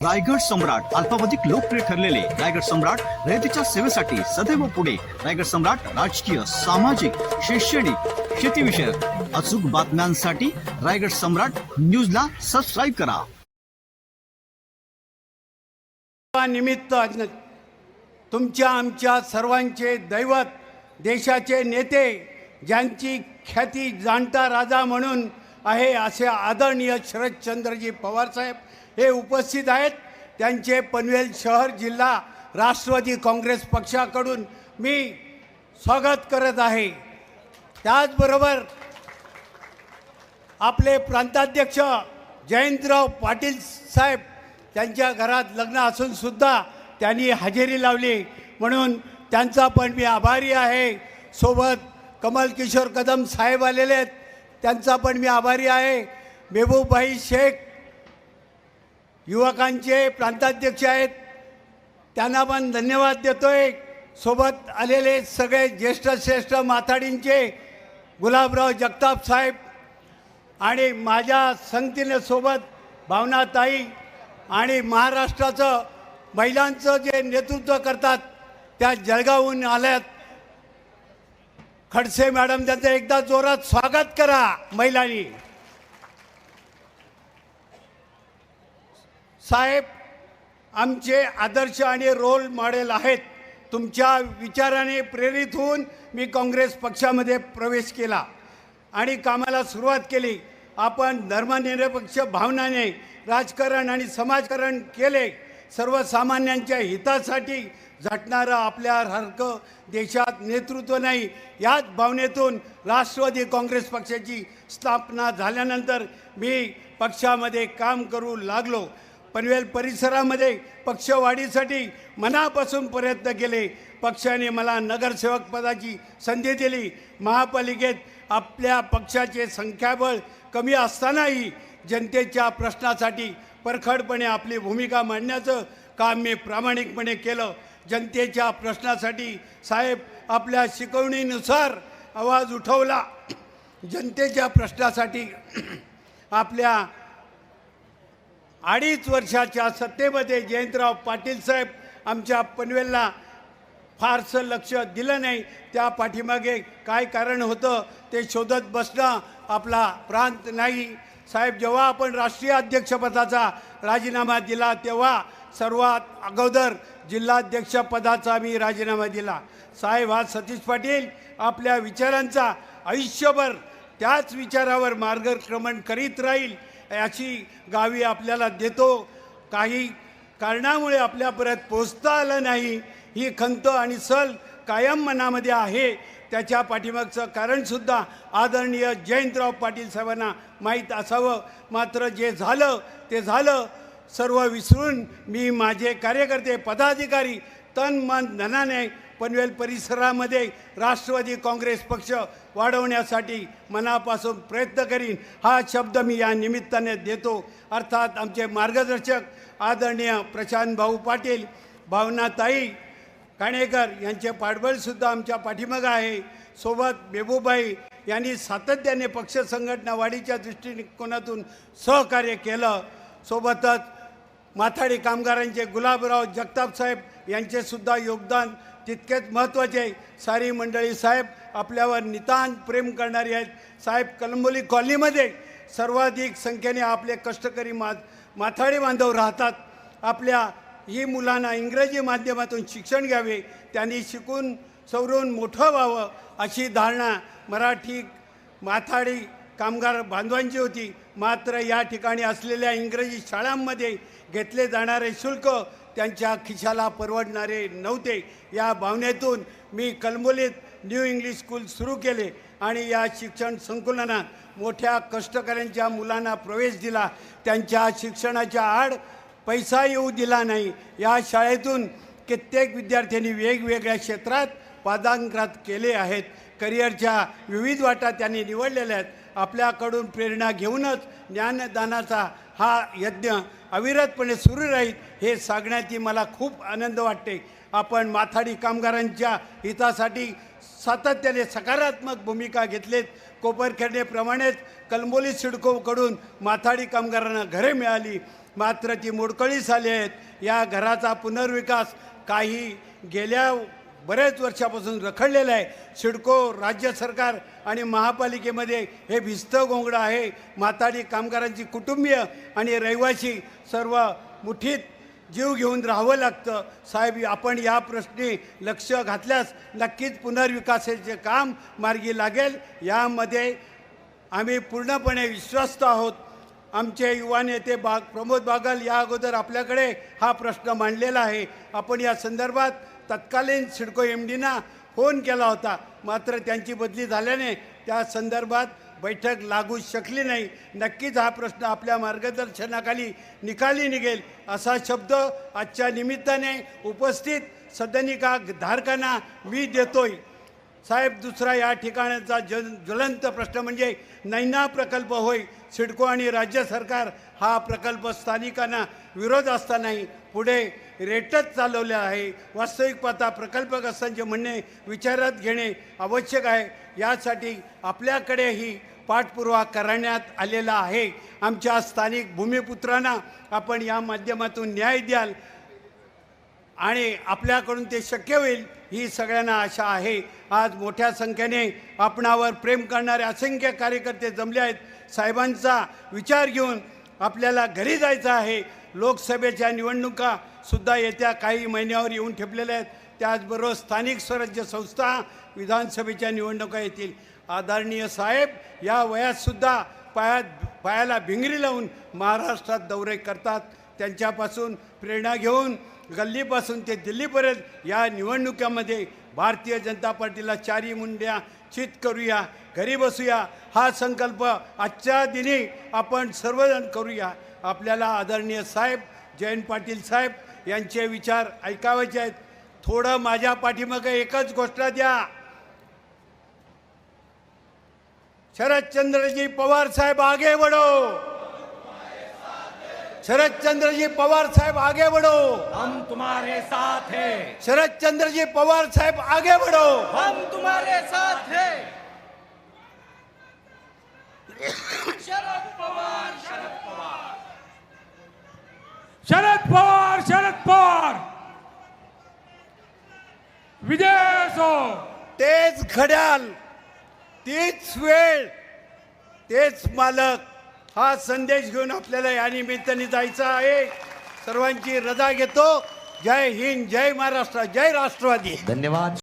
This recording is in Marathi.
रायगड सम्राट अल्पावधिक लोकप्रिय ठरलेले रायगड सम्राट रयतेच्या सेवेसाठी सदैव पुढे. रायगड सम्राट राजकीय सामाजिक शैक्षणिक शेतीविषयक अचूक बातम्यांसाठी रायगड सम्राट न्यूजला सबस्क्राईब करा. निमित्त तुमच्या आमच्या सर्वांचे दैवत देशाचे नेते ज्यांची ख्याती जाणता राजा म्हणून आहे असे आदरणीय शरदचंद्रजी पवारसाहेब हे उपस्थित आहेत. त्यांचे पनवेल शहर जिल्हा राष्ट्रवादी काँग्रेस पक्षाकडून मी स्वागत करत आहे. त्याचबरोबर आपले प्रांताध्यक्ष जयंतराव पाटील साहेब त्यांच्या घरात लग्न असूनसुद्धा त्यांनी हजेरी लावली. म्हणून त्यांचा पण मी आभारी आहे. सोबत कमल किशोर कदम साहेब आलेले आहेत. त्यांचा पण मी आभारी आहे. मेहबूबाई शेख युवकांचे प्रांताध्यक्ष आहेत. त्यांना पण धन्यवाद देतोय. सोबत आलेले सगळे ज्येष्ठ श्रेष्ठ माथाडींचे गुलाबराव जगताप साहेब आणि माझ्या संगतीने सोबत भावनाताई आणि महाराष्ट्राचं महिलांचं जे नेतृत्व करतात त्या जळगावहून आल्यात. खडसे मॅडम त्यांचं एकदा जोरात स्वागत करा महिलांनी. साहेब आमचे आदर्श आणि रोल मॉडेल आहेत. तुमच्या विचाराने प्रेरित होऊन मी काँग्रेस पक्षामध्ये प्रवेश केला आणि कामाला सुरुवात केली. आपण धर्मनिरपेक्ष भावनाने राजकारण आणि समाजकारण केले. सर्वसामान्यांच्या हितासाठी झटणारं आपल्यासारखं देशात नेतृत्व नाही. याच भावनेतून राष्ट्रवादी काँग्रेस पक्षाची स्थापना झाल्यानंतर मी पक्षामध्ये काम करू लागलो. पनवेल परिसरामध्ये पक्षवाढीसाठी मनापासून प्रयत्न केले. पक्षाने मला नगरसेवक पदाची संधी दिली. महापालिकेत आपल्या पक्षाचे संख्याबळ कमी असतानाही जनतेच्या प्रश्नासाठी परखडपणे आपली भूमिका मांडण्याचं काम मी प्रामाणिकपणे केलं. जनतेच्या प्रश्नासाठी साहेब आपल्या शिकवणीनुसार आवाज उठवला. जनतेच्या प्रश्नासाठी आपल्या अडीच वर्षाच्या सत्तेमध्ये जयंतराव पाटील साहेब आमच्या पनवेलला फारसं लक्ष दिलं नाही. त्या पाठीमागे काय कारण होतं ते शोधत बसणं आपला प्रांत नाही. साहेब जेव्हा आपण राष्ट्रीय अध्यक्षपदाचा राजीनामा दिला तेव्हा सर्वात अगोदर जिल्हाध्यक्षपदाचा मी राजीनामा दिला. साहेब हा सतीश पाटील आपल्या विचारांचा आयुष्यभर त्याच विचारावर मार्गक्रमण करीत राहील याची गावी आपल्याला देतो. काही कारणामुळे आपल्यापर्यंत पोचता आलं नाही. ही खंत आणि सल कायम मनामध्ये आहे. त्याच्या पाठीमागचं कारणसुद्धा आदरणीय जयंतराव पाटील साहेबांना माहीत असावं. मात्र जे झालं ते झालं. सर्व विसरून मी माझे कार्यकर्ते पदाधिकारी तन मन धनाने पनवेल परिसरामध्ये राष्ट्रवादी काँग्रेस पक्ष वाढवण्यासाठी मनापासून प्रयत्न करीन. हा शब्द मी या निमित्ताने देतो. अर्थात आमचे मार्गदर्शक आदरणीय प्रशांत भाऊ पाटील भावनाताई काणेकर यांचे पाठबळसुद्धा आमच्या पाठीमागं आहे. सोबत बेबूबाई यांनी सातत्याने पक्ष संघटना वाढीच्या दृष्टिकोनातून सहकार्य केलं. सोबतच माथाडी कामगारांचे गुलाबराव जगताप साहेब योगदान तितकेच महत्त्वाचे आहे. सारी मंडळी साहेब आपल्यावर नितांत प्रेम करणारी आहेत. साहेब कलंबोली कॉलनीमध्ये सर्वाधिक संख्येने आपले कष्टकरी मा माथाडी बांधव राहतात. आपल्या ही मुलांना इंग्रजी माध्यमातून शिक्षण घ्यावे त्यांनी शिकून सवरून मोठं व्हावं अशी धारणा मराठी माथाडी कामगार बांधवांची होती. मात्र या ठिकाणी असलेल्या इंग्रजी शाळांमध्ये घेतले जाणारे शुल्क त्यांच्या खिशाला परवडणारे नव्हते. या भावनेतून मी कलमोलीत न्यू इंग्लिश स्कूल सुरू केले आणि या शिक्षण संकुलनात मोठ्या कष्टकऱ्यांच्या मुलांना प्रवेश दिला. त्यांच्या शिक्षणाच्या आड पैसा येऊ दिला नाही. या शाळेतून कित्येक विद्यार्थ्यांनी वेगवेगळ्या क्षेत्रात पादांकरात केले आहेत. करिअरच्या विविध वाटा त्यांनी निवडलेल्या आहेत. आपल्याकडून प्रेरणा घेऊनच ज्ञानदानाचा हा यज्ञ अविरतपणे सुरू राहील हे सांगण्याची मला खूप आनंद वाटते. आपण माथाडी कामगारांच्या हितासाठी सातत्याने सकारात्मक भूमिका घेतलेत. कोपरखेडणेप्रमाणेच कलंबोली सिडकोकडून माथाडी कामगारांना घरे मिळाली. मात्र ती मोडकळीस आली आहेत. या घराचा पुनर्विकास काही गेल्या बरेच वर्षापासून रखडलेलं आहे. सिडको राज्य सरकार आणि महापालिकेमध्ये हे भिस्त गोंगडं आहे. माताडी कामगारांची कुटुंबीय आणि रहिवासी सर्व मुठीत जीव घेऊन राहावं लागतं. साहेब आपण या प्रश्नी लक्ष घातल्यास नक्कीच पुनर्विकासाचे काम मार्गी लागेल. यामध्ये आम्ही पूर्णपणे विश्वस्त आहोत. आमचे युवा नेते बाग प्रमोद बागल या अगोदर आपल्याकडे हा प्रश्न मांडलेला आहे. आपण या संदर्भात तत्कालीन सिडको एम डीना फोन केला होता. मात्र त्यांची बदली झाल्याने त्या संदर्भात बैठक लागू शकली नाही. नक्कीच हा प्रश्न आपल्या मार्गदर्शनाखाली निकाली निघेल असा शब्द आजच्या निमित्ताने उपस्थित सदनिका धारकांना मी देतोय. साहेब दुसरा या ठिकाणाचा जल ज्वलंत प्रश्न म्हणजे नैना प्रकल्प होय सिडको आणि राज्य सरकार हा प्रकल्प स्थानिकांना विरोध असतानाही पुढे रेटच चालवले आहे. वास्तविक पाहता प्रकल्पग्रस्तांचे म्हणणे विचारात घेणे आवश्यक आहे. यासाठी आपल्याकडेही पाठपुरावा करण्यात आलेला आहे. आमच्या स्थानिक भूमिपुत्रांना आपण या माध्यमातून न्याय द्याल. आणि आपल्याकडून ते शक्य होईल ही सगळ्यांना आशा आहे. आज मोठ्या संख्येने आपणावर प्रेम करणारे असंख्य कार्यकर्ते जमले आहेत. साहेबांचा विचार घेऊन आपल्याला घरी जायचं आहे. लोकसभेच्या निवडणुका सुद्धा येत्या काही महिन्यावर येऊन ठेपलेल्या आहेत. त्याचबरोबर स्थानिक स्वराज्य संस्था विधानसभेच्या निवडणुका येतील. आदरणीय साहेब या वयातसुद्धा पायात पायाला भिंगरी लावून महाराष्ट्रात दौरे करतात. त्यांच्यापासून प्रेरणा घेऊन गल्लीपासून ते दिल्लीपर्यंत या निवडणुकीमध्ये भारतीय जनता पार्टीला चारी मुंड्या चित करूया घरी बसूया हा संकल्प आजच्या दिनी आपण सर्वजण करूया. आपल्याला आदरणीय साहेब जयंत पाटील साहेब यांचे विचार ऐकावायचे आहेत. थोडं माझ्या पाठीमागे एकच गोष्ट द्या. शरदचंद्रजी पवार साहेब आगे वडो बढ़ो शरदचंद्रजी पवार साहेब आगे बढ़ो। हम तुम्हारे साथ हैं। शरदचंद्रजी पवार साहेब आगे बढ़ो। हम तुम्हारे साथ हैं। शरद पवार शरद पवार। विजय असो तेच घड्याल तीच वेळ तेच मालक। हा संदेश घेऊन आपल्याला या निमित्ताने जायचं आहे. सर्वांची रजा घेतो. जय हिंद जय महाराष्ट्र जय राष्ट्रवादी. धन्यवाद.